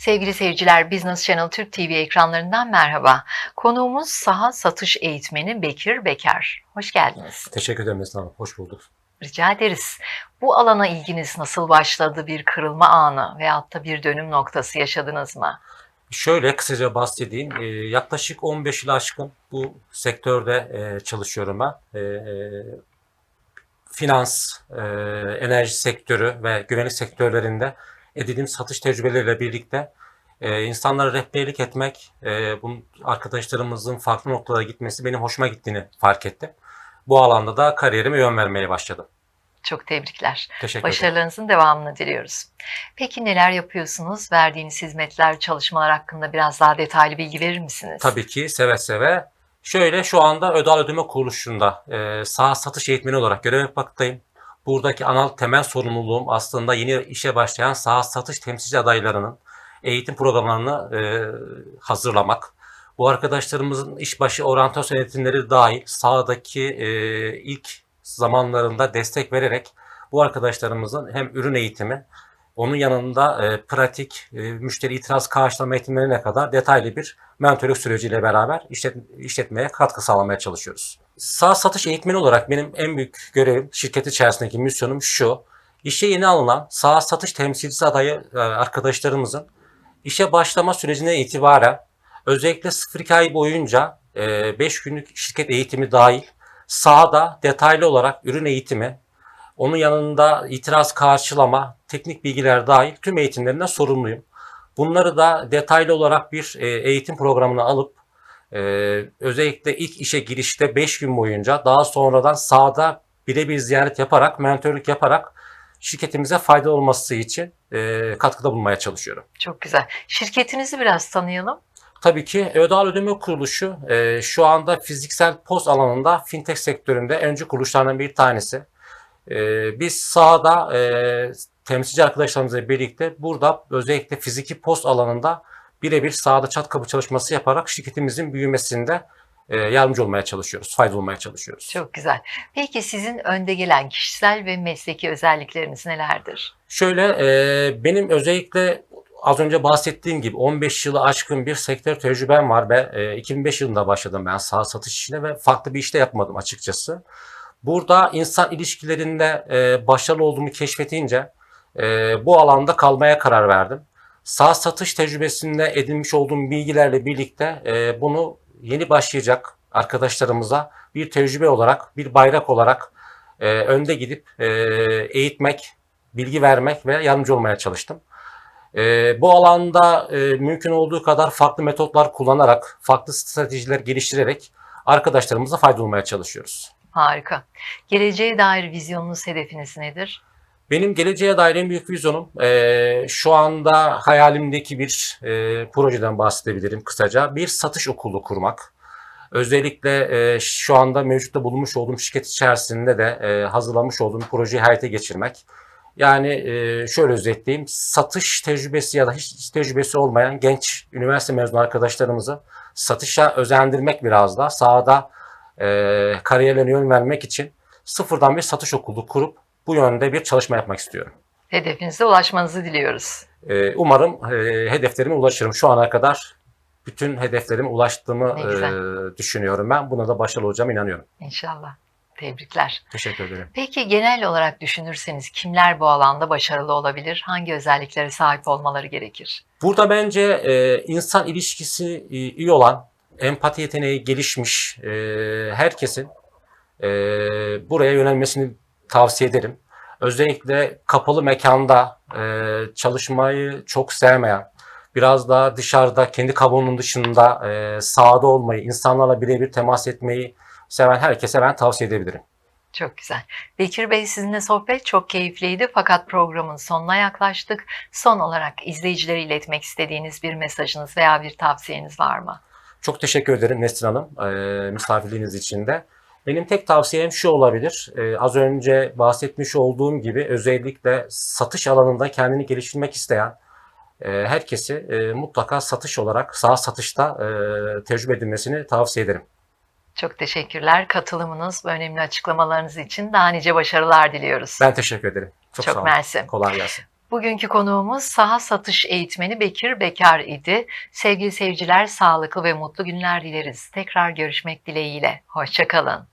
Sevgili seyirciler, Business Channel Türk TV ekranlarından merhaba. Konuğumuz saha satış eğitmeni Bekir Bekar. Hoş geldiniz. Teşekkür ederim Neslihan Hanım. Hoş bulduk. Rica ederiz. Bu alana ilginiz nasıl başladı? Bir kırılma anı veyahut da bir dönüm noktası yaşadınız mı? Şöyle kısaca bahsedeyim. Ee, yaklaşık 15 yıl aşkın bu sektörde e, çalışıyorum ben. E, e, finans, e, enerji sektörü ve güvenlik sektörlerinde edindiğim satış tecrübeleriyle birlikte e, insanlara rehberlik etmek, e, bunun arkadaşlarımızın farklı noktalara gitmesi benim hoşuma gittiğini fark ettim. Bu alanda da kariyerime yön vermeye başladım. Çok tebrikler. Teşekkür ederim. Başarılarınızın devamını diliyoruz. Peki neler yapıyorsunuz? Verdiğiniz hizmetler, çalışmalar hakkında biraz daha detaylı bilgi verir misiniz? Tabii ki seve seve. Şöyle şu anda Ödal Ödeme Kuruluşu'nda e, saha satış eğitmeni olarak görev yapmaktayım. Buradaki anal temel sorumluluğum aslında yeni işe başlayan saha satış temsilci adaylarının eğitim programlarını e, hazırlamak. Bu arkadaşlarımızın işbaşı oryantasyon eğitimleri dahil sahadaki e, ilk zamanlarında destek vererek bu arkadaşlarımızın hem ürün eğitimi, onun yanında e, pratik, e, müşteri itiraz karşılama eğitimlerine kadar detaylı bir mentörlük süreciyle beraber işlet, işletmeye katkı sağlamaya çalışıyoruz. Sağ satış eğitmeni olarak benim en büyük görevim, şirket içerisindeki misyonum şu. İşe yeni alınan sağ satış temsilcisi adayı e, arkadaşlarımızın işe başlama sürecine itibaren özellikle 02 ay boyunca 5 günlük şirket eğitimi dahil sahada detaylı olarak ürün eğitimi, onun yanında itiraz karşılama, teknik bilgiler dahil tüm eğitimlerinden sorumluyum. Bunları da detaylı olarak bir e, eğitim programına alıp e, özellikle ilk işe girişte 5 gün boyunca daha sonradan sahada birebir ziyaret yaparak, mentörlük yaparak şirketimize fayda olması için e, katkıda bulunmaya çalışıyorum. Çok güzel. Şirketinizi biraz tanıyalım. Tabii ki Ödal Ödeme Kuruluşu e, şu anda fiziksel post alanında fintech sektöründe öncü kuruluşlardan bir tanesi. E, biz sahada e, temsilci arkadaşlarımızla birlikte burada özellikle fiziki post alanında birebir sahada çat kapı çalışması yaparak şirketimizin büyümesinde e, yardımcı olmaya çalışıyoruz, faydalı olmaya çalışıyoruz. Çok güzel. Peki sizin önde gelen kişisel ve mesleki özellikleriniz nelerdir? Şöyle e, benim özellikle az önce bahsettiğim gibi 15 yılı aşkın bir sektör tecrübem var ve e, 2005 yılında başladım ben sağ satış işine ve farklı bir işte yapmadım açıkçası. Burada insan ilişkilerinde e, başarılı olduğumu keşfetince e, bu alanda kalmaya karar verdim. Sağ satış tecrübesinde edinmiş olduğum bilgilerle birlikte e, bunu yeni başlayacak arkadaşlarımıza bir tecrübe olarak, bir bayrak olarak e, önde gidip e, eğitmek, bilgi vermek ve yardımcı olmaya çalıştım. E, bu alanda e, mümkün olduğu kadar farklı metotlar kullanarak, farklı stratejiler geliştirerek arkadaşlarımıza faydalı çalışıyoruz. Harika. Geleceğe dair vizyonunuz, hedefiniz nedir? Benim geleceğe dair en büyük vizyonum e, şu anda hayalimdeki bir e, projeden bahsedebilirim kısaca. Bir satış okulu kurmak. Özellikle e, şu anda mevcutta bulunmuş olduğum şirket içerisinde de e, hazırlamış olduğum projeyi hayata geçirmek. Yani e, şöyle özetleyeyim. Satış tecrübesi ya da hiç tecrübesi olmayan genç üniversite mezunu arkadaşlarımızı satışa özendirmek biraz da sahada e, kariyerlerine yön vermek için sıfırdan bir satış okulu kurup bu yönde bir çalışma yapmak istiyorum. Hedefinize ulaşmanızı diliyoruz. E, umarım e, hedeflerime ulaşırım. Şu ana kadar bütün hedeflerime ulaştığımı e, düşünüyorum ben. Buna da başarılı olacağıma inanıyorum. İnşallah. Tebrikler. Teşekkür ederim. Peki genel olarak düşünürseniz kimler bu alanda başarılı olabilir? Hangi özelliklere sahip olmaları gerekir? Burada bence e, insan ilişkisi e, iyi olan, empati yeteneği gelişmiş e, herkesin e, buraya yönelmesini tavsiye ederim. Özellikle kapalı mekanda e, çalışmayı çok sevmeyen, biraz daha dışarıda, kendi kabuğunun dışında e, sahada olmayı, insanlarla birebir temas etmeyi seven herkese ben tavsiye edebilirim. Çok güzel. Bekir Bey sizinle sohbet çok keyifliydi fakat programın sonuna yaklaştık. Son olarak izleyicilere iletmek istediğiniz bir mesajınız veya bir tavsiyeniz var mı? Çok teşekkür ederim Nesrin Hanım e, misafirliğiniz için de. Benim tek tavsiyem şu olabilir. E, az önce bahsetmiş olduğum gibi özellikle satış alanında kendini geliştirmek isteyen e, herkesi e, mutlaka satış olarak sağ satışta e, tecrübe edilmesini tavsiye ederim. Çok teşekkürler. Katılımınız ve önemli açıklamalarınız için daha nice başarılar diliyoruz. Ben teşekkür ederim. Çok, Çok sağ olun. mersi. Kolay gelsin. Bugünkü konuğumuz saha satış eğitmeni Bekir Bekar idi. Sevgili seyirciler sağlıklı ve mutlu günler dileriz. Tekrar görüşmek dileğiyle. Hoşçakalın.